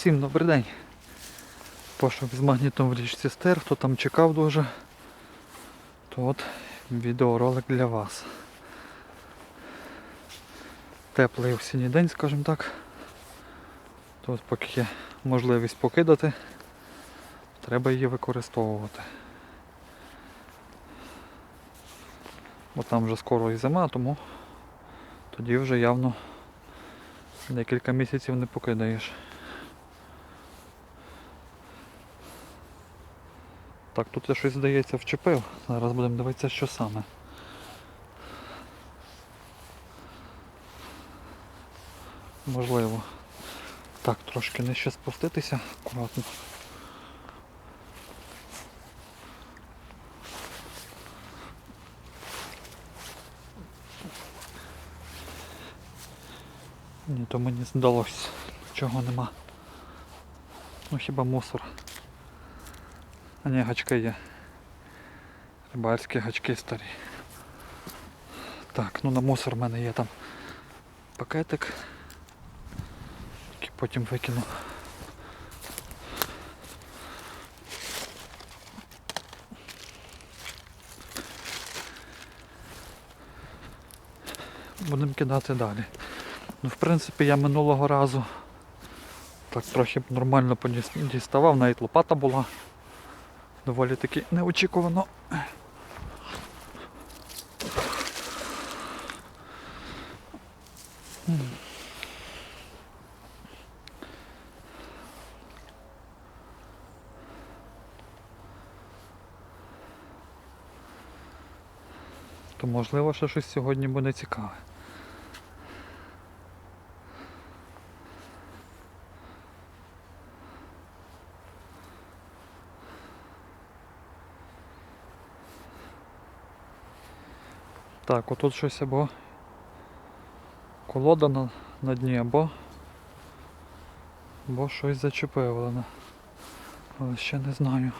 Всім добрий день. Пошук з магнітом в річці Стер, хто там чекав дуже, то от відеоролик для вас. Теплий осінній день, скажімо так. То от поки є можливість покидати, треба її використовувати. Бо там вже скоро і зима, тому тоді вже явно декілька місяців не покидаєш. Так, тут я щось здається вчепив. Зараз будемо дивитися, що саме. Можливо. Так, трошки нижче спуститися, акуратно. Ні, то мені здалось. Чого нема. Ну хіба мусор. А ні, гачки є. Рибальські гачки старі. Так, ну на мусор в мене є там пакетик. Який потім викину. Будемо кидати далі. Ну, в принципі, я минулого разу так трохи нормально діставав, навіть лопата була. Доволі таки неочікувано. То можливо, що щось сьогодні буде цікаве. Так, отут щось або колода на, на дні, або, або щось зачепило. Але ще не знаю.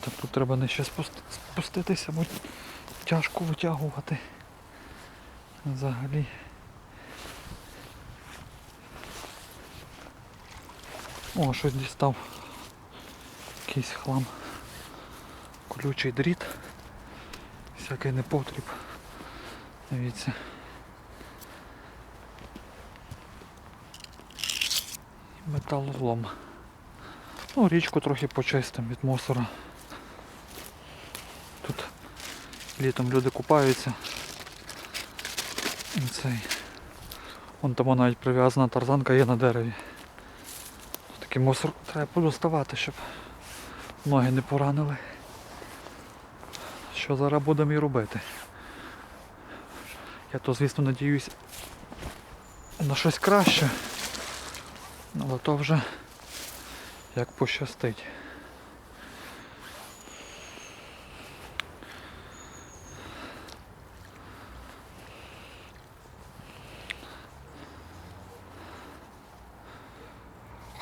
Так тут треба нижче спусти- спуститися, бо тяжко витягувати. Взагалі. О, щось дістав. Якийсь хлам. Колючий дріт. Всякий непотріб. Дивіться. Металолом. Ну, річку трохи почистимо від мусора. Тут літом люди купаються. Цей. Вон там навіть прив'язана тарзанка є на дереві. Такий мусор треба подоставати, щоб ноги не поранили. Що зараз будемо і робити. Я то звісно надіюсь на щось краще. Але то вже як пощастить.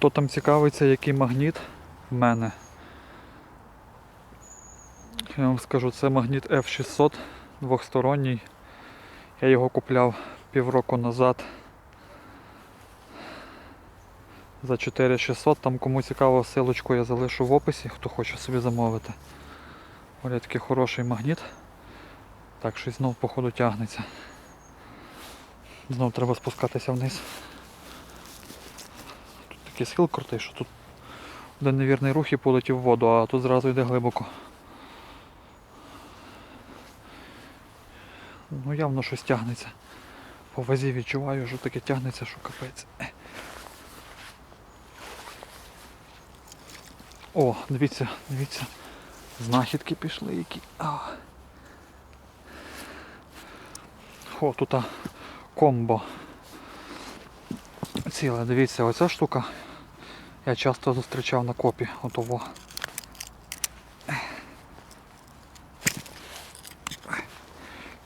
Хто там цікавиться, який магніт в мене? Я вам скажу, це магніт F600 двохсторонній. Я його купляв півроку назад за 4600. Там кому цікаво, силочку я залишу в описі, хто хоче собі замовити. Ось такий хороший магніт. Так, щось знов походу тягнеться. Знов треба спускатися вниз. Такий схил крутий, що тут один невірний рух і полетів в воду, а тут зразу йде глибоко. Ну явно щось тягнеться. По вазі відчуваю, що таке тягнеться, що капець. О, дивіться, дивіться. Знахідки пішли які. О, тут комбо. Ціле, дивіться, оця штука. Я часто зустрічав на копі отого.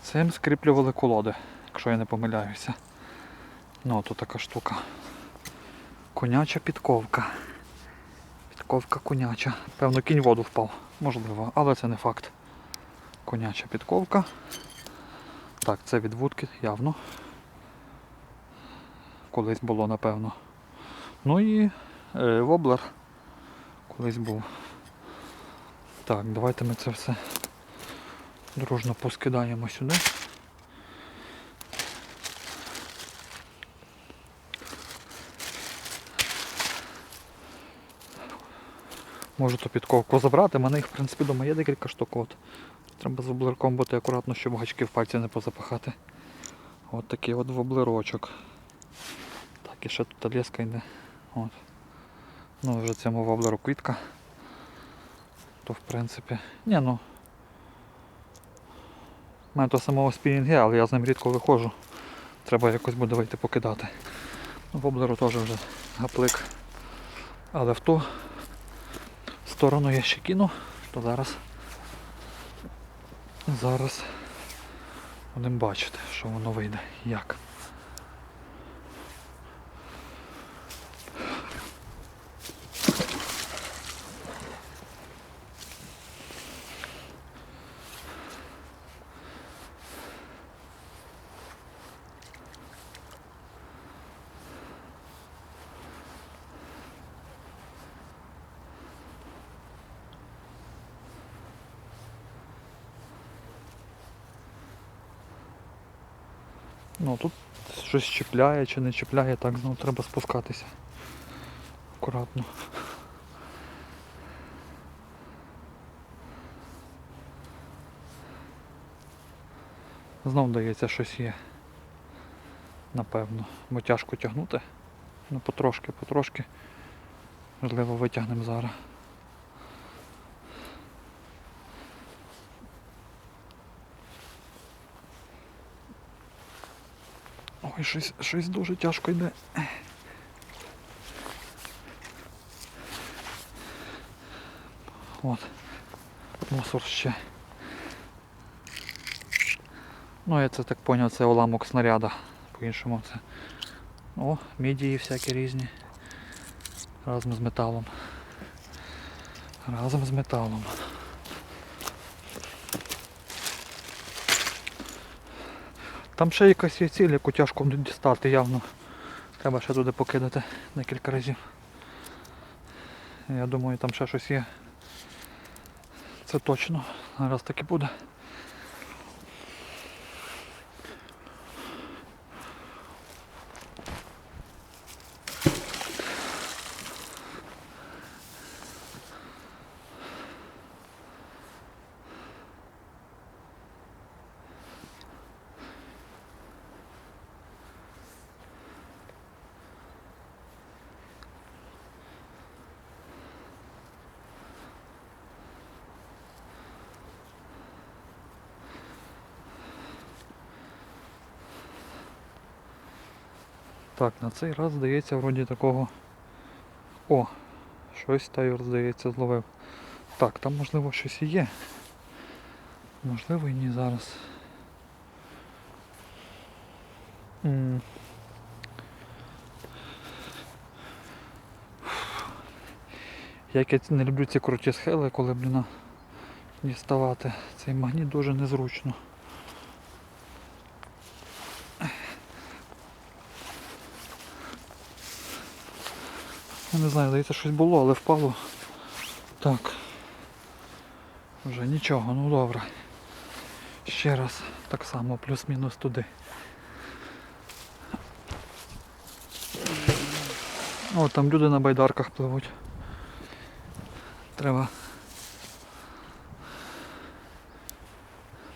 Цим скріплювали колоди, якщо я не помиляюся. Ну, тут така штука. Коняча підковка. Підковка коняча. Певно, кінь воду впав. Можливо, але це не факт. Коняча підковка. Так, це від вудки, явно. Колись було, напевно. Ну і воблер колись був. Так, давайте ми це все дружно поскидаємо сюди. Можу ту підковку забрати, в мене їх в принципі вдома є декілька штук. От. Треба з воблерком бути акуратно, щоб гачки в пальці не позапахати. От такий от воблерочок. Так, і ще тут леска йде. От. Ну вже цьому воблеру квітка. То в принципі. Ні, ну. У мене то самого спінінг але я з ним рідко виходжу. Треба якось буде вийти покидати. Воблеру теж вже гаплик. Але в ту сторону я ще кину, то зараз. Зараз будемо бачити, що воно вийде. Як. Ну тут щось чіпляє чи не чіпляє, так знову треба спускатися. Акуратно. Знов дається щось є. Напевно. Бо тяжко тягнути. Ну потрошки, потрошки. Можливо витягнемо зараз. Ой, щось, щось дуже тяжко йде. От. Мусор ще. Ну я це так поняв, це уламок снаряда. По-іншому це. О, мідії всякі різні. Разом з металом. Разом з металом. Там ще якась є ціль, яку тяжко дістати явно. Треба ще туди покидати декілька разів. Я думаю, там ще щось є. Це точно. Зараз так і буде. Так, на цей раз здається вроді такого. О! Щось тайор, здається, зловив. Так, там можливо щось і є. Можливо і ні зараз. М. Як я не люблю ці круті схили, коли блін, діставати. Цей магніт дуже незручно. Я не знаю, здається, щось було, але впало. Так. Вже нічого, ну добре. Ще раз так само, плюс-мінус туди. О, там люди на байдарках пливуть. Треба.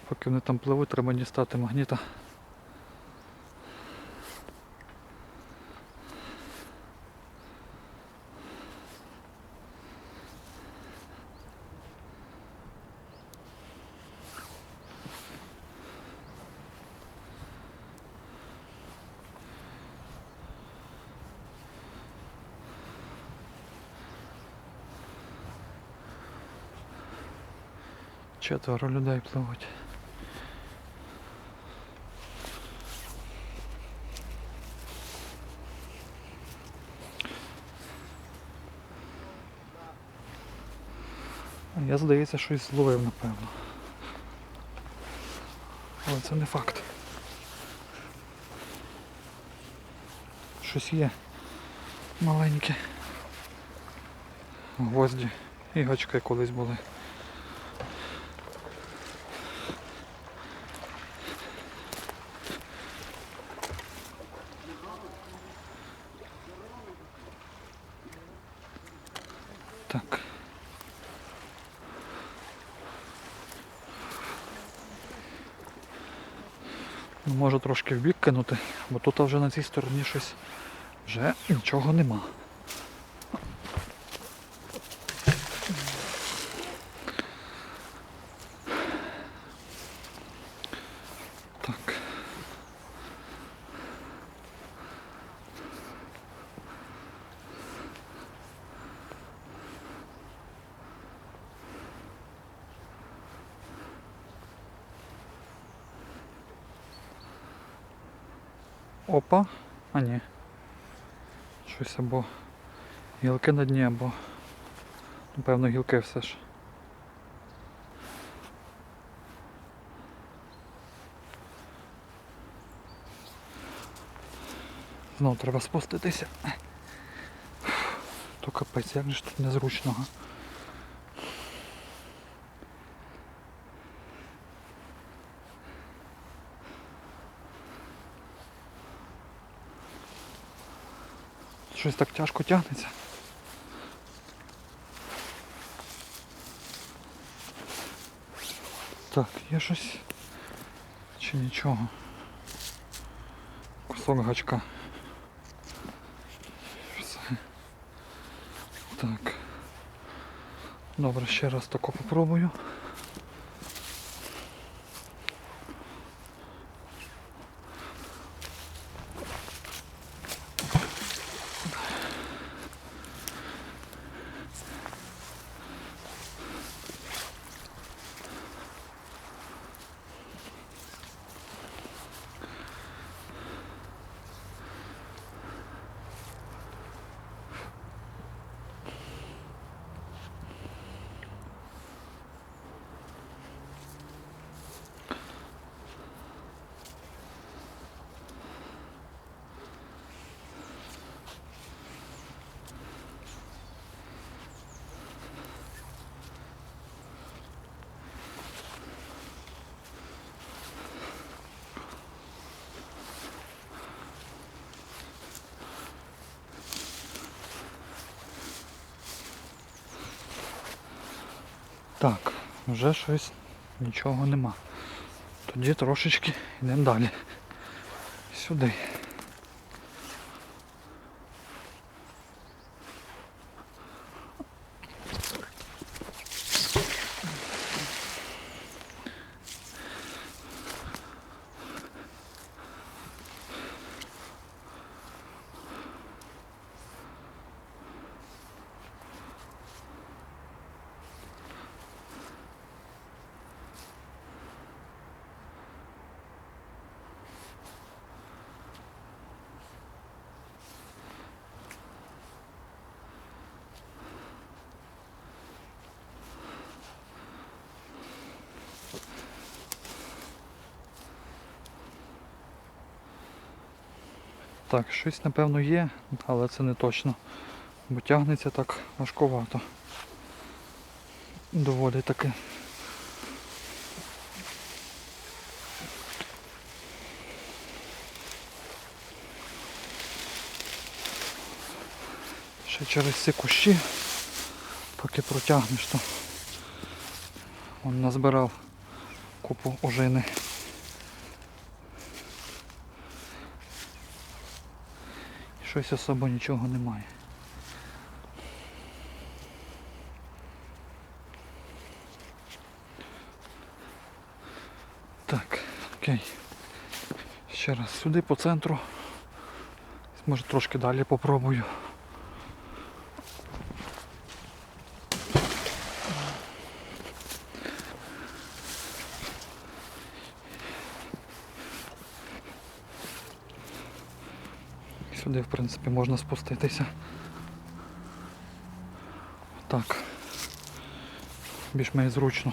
Поки вони там пливуть, треба дістати магніта. Четверо людей пливуть. Я, здається, щось зловив, напевно. Але це не факт. Щось є маленьке. Гвозді і гачки колись були. Так. Ну, Можу трошки в бік кинути, бо тут вже на цій стороні щось вже нічого нема. Так. Опа. А ні. Щось або гілки на дні, або напевно гілки все ж. Знову треба спуститися. То капець, як же ж тут незручно. Щось так тяжко тягнеться. Так, є щось чи нічого. Кусок гачка. Все. Так. Добре, ще раз тако попробую. Так, вже щось нічого нема. Тоді трошечки йдемо далі. Сюди. Так, щось напевно є, але це не точно. Бо тягнеться так важкувато. Доволі таки. Ще через ці кущі, поки протягнеш, то он назбирав купу ожини. Щось особо нічого немає. Так, окей. Ще раз сюди по центру. Може трошки далі попробую. Сюди, в принципі, можна спуститися. Так. більш-менш зручно.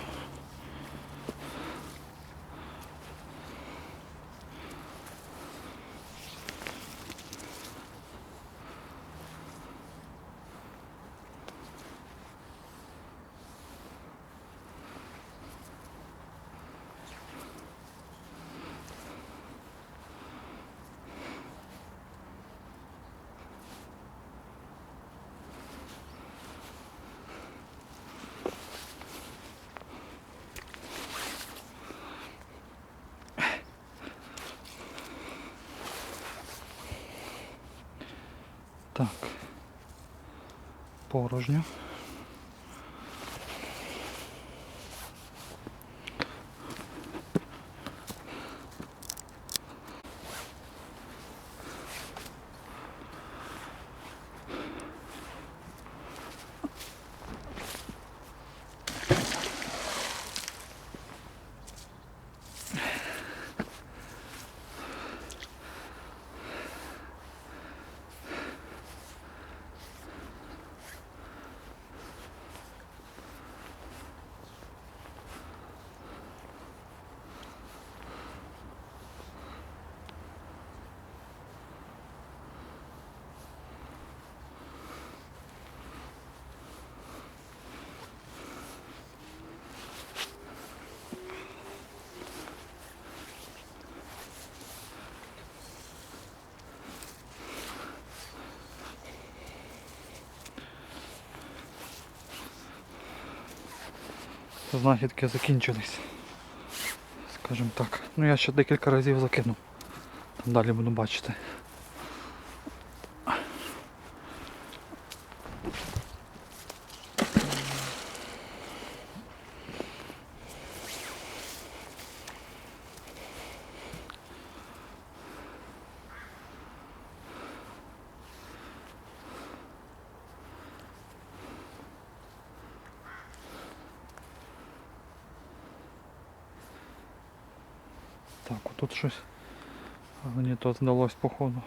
Так. Порожньо. Знахідки закінчились. Скажімо так. Ну я ще декілька разів закину. Там далі буду бачити. Так, тут щось. Мені тут здалось походу.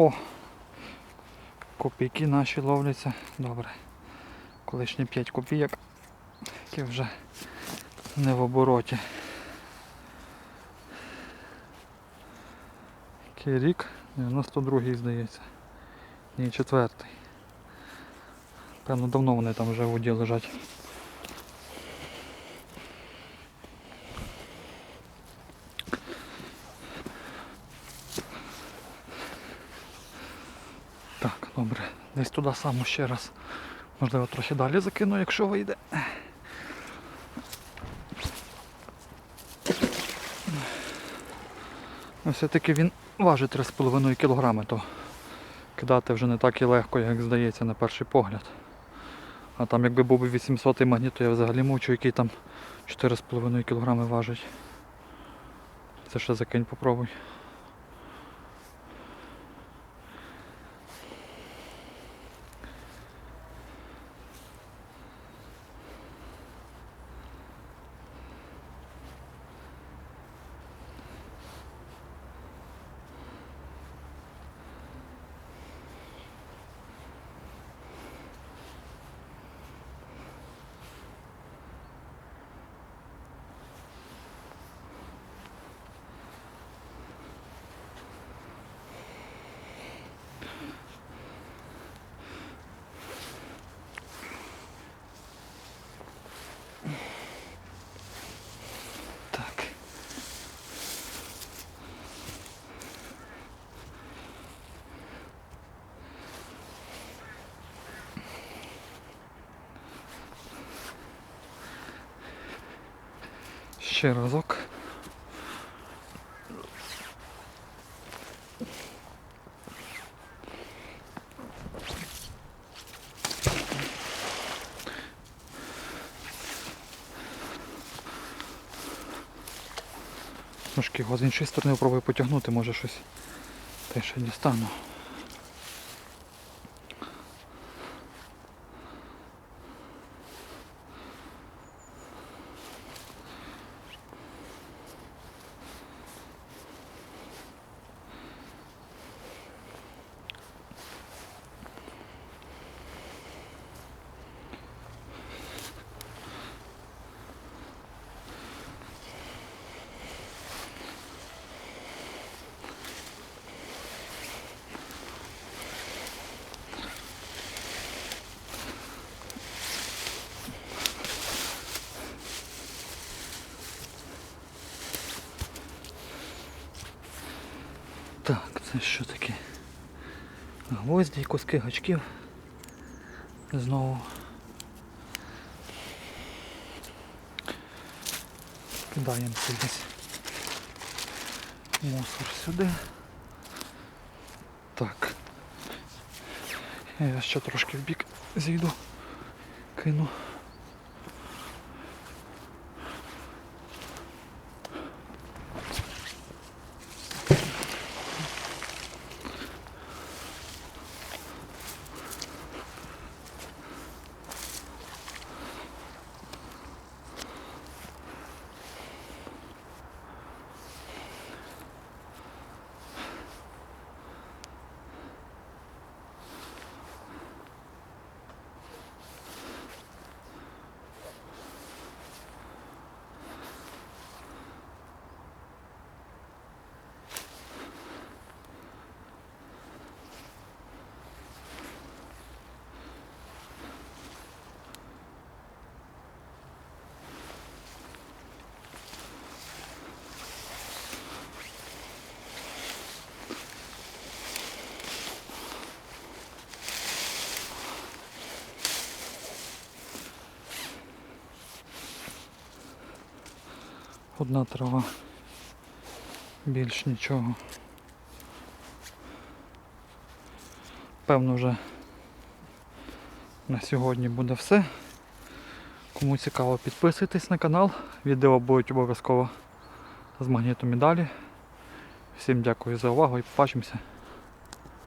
О! Копійки наші ловляться. Добре. Колишні 5 копійок, які вже не в обороті. Який рік? 92-й, здається. Ні, четвертий. Певно, давно вони там вже в воді лежать. Так, добре. Десь туди само ще раз. Можливо, трохи далі закину, якщо вийде. Ну, Все-таки він важить 3,5 кг, то кидати вже не так і легко, як здається на перший погляд. А там якби був би 800 магніт, то я взагалі мовчу, який там 4,5 кг важить. Це ще закинь попробуй. ще разок. Трошки його з іншої сторони спробую потягнути, може щось теж ще дістану. Це що таке? Гвозді, куски гачків. Знову. Кидаємо десь мусор сюди. Так. Я ще трошки в бік зійду, кину. Одна трава. Більш нічого. Певно вже на сьогодні буде все. Кому цікаво, підписуйтесь на канал. Відео будуть обов'язково з магнітом і далі. Всім дякую за увагу і побачимося.